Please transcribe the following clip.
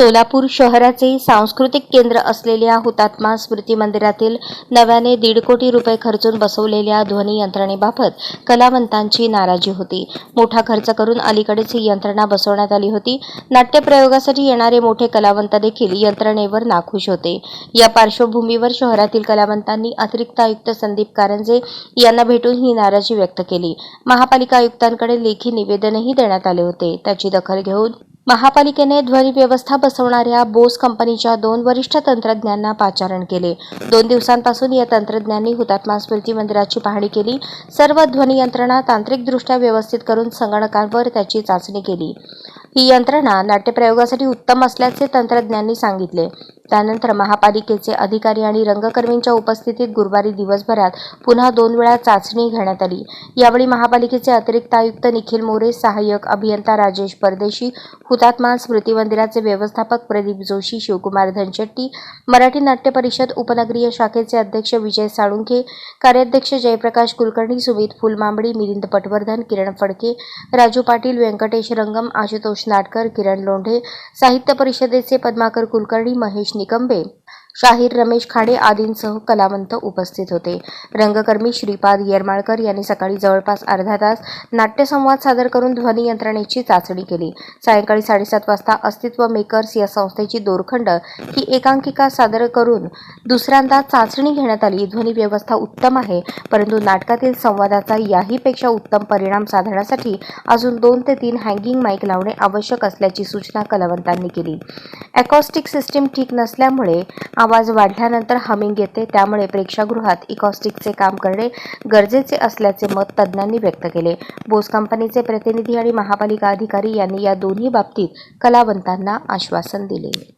सोलापूर शहराचे सांस्कृतिक केंद्र असलेल्या हुतात्मा स्मृती मंदिरातील नव्याने दीड कोटी रुपये खर्चून बसवलेल्या ध्वनी यंत्रणेबाबत कलावंतांची नाराजी होती. मोठा खर्च करून अलीकडेच ही यंत्रणा बसवण्यात आली होती. नाट्यप्रयोगासाठी येणारे मोठे कलावंत देखील यंत्रणेवर नाखुश होते. या पार्श्वभूमीवर शहरातील कलावंतांनी अतिरिक्त आयुक्त संदीप कारंजे यांना भेटून ही नाराजी व्यक्त केली. महापालिका आयुक्तांकडे लेखी निवेदनही देण्यात आले होते. त्याची दखल घेऊन महापालिकेने ध्वनी व्यवस्था बसवणाऱ्या बोस कंपनीच्या दोन वरिष्ठ तंत्रज्ञांना पाचारण केले. दोन दिवसांपासून या तंत्रज्ञांनी हुतात्मा स्मृती मंदिराची पाहणी केली. सर्व ध्वनी यंत्रणा तांत्रिकदृष्ट्या व्यवस्थित करून संगणकावर त्याची चाचणी केली. ही यंत्रणा नाट्यप्रयोगासाठी उत्तम असल्याचे तंत्रज्ञांनी सांगितले. त्यानंतर महापालिकेचे अधिकारी आणि रंगकर्मींच्या उपस्थितीत गुरुवारी दिवसभरात पुन्हा दोन वेळा चाचणी घेण्यात आली. यावेळी महापालिकेचे अतिरिक्त आयुक्त निखिल मोरे सहाय्यक अभियंता राजेश परदेशी हुतात्मा स्मृती मंदिराचे व्यवस्थापक प्रदीप जोशी शिवकुमार धनशेट्टी मराठी नाट्य परिषद उपनगरीय शाखेचे अध्यक्ष विजय साळुंखे कार्याध्यक्ष जयप्रकाश कुलकर्णी सुमित फुलमांबडी मिलिंद पटवर्धन किरण फडके राजू पाटील व्यंकटेश रंगम आशुतोष नाटकर किरण लोंढे साहित्य परिषदेचे पद्माकर कुलकर्णी महेश निकंबे. शाहीर रमेश खाडे आदींसह कलावंत उपस्थित होते. रंगकर्मी श्रीपाद येरमाळकर यांनी सकाळी जवळपास अर्धा तास नाट्यसंवाद सादर करून ध्वनी यंत्रणेची चाचणी केली. सायंकाळी साडेसात वाजता अस्तित्व मेकर्स या संस्थेची दोरखंड ही एकांकिका सादर करून दुसऱ्यांदा चाचणी घेण्यात आली. ध्वनी व्यवस्था उत्तम आहे परंतु नाटकातील संवादाचा याहीपेक्षा उत्तम परिणाम साधण्यासाठी अजून दोन ते तीन हँगिंग माईक लावणे आवश्यक असल्याची सूचना कलावंतांनी केली. अकॉस्टिक सिस्टीम ठीक नसल्यामुळे आवाज वाढल्यानंतर हमिंग येते. त्यामुळे प्रेक्षागृहात इकॉस्टिकचे काम करणे गरजेचे असल्याचे मत तज्ज्ञांनी व्यक्त केले. बोस कंपनीचे प्रतिनिधी आणि महापालिका अधिकारी यांनी या दोन्ही बाबतीत कलावंतांना आश्वासन दिले.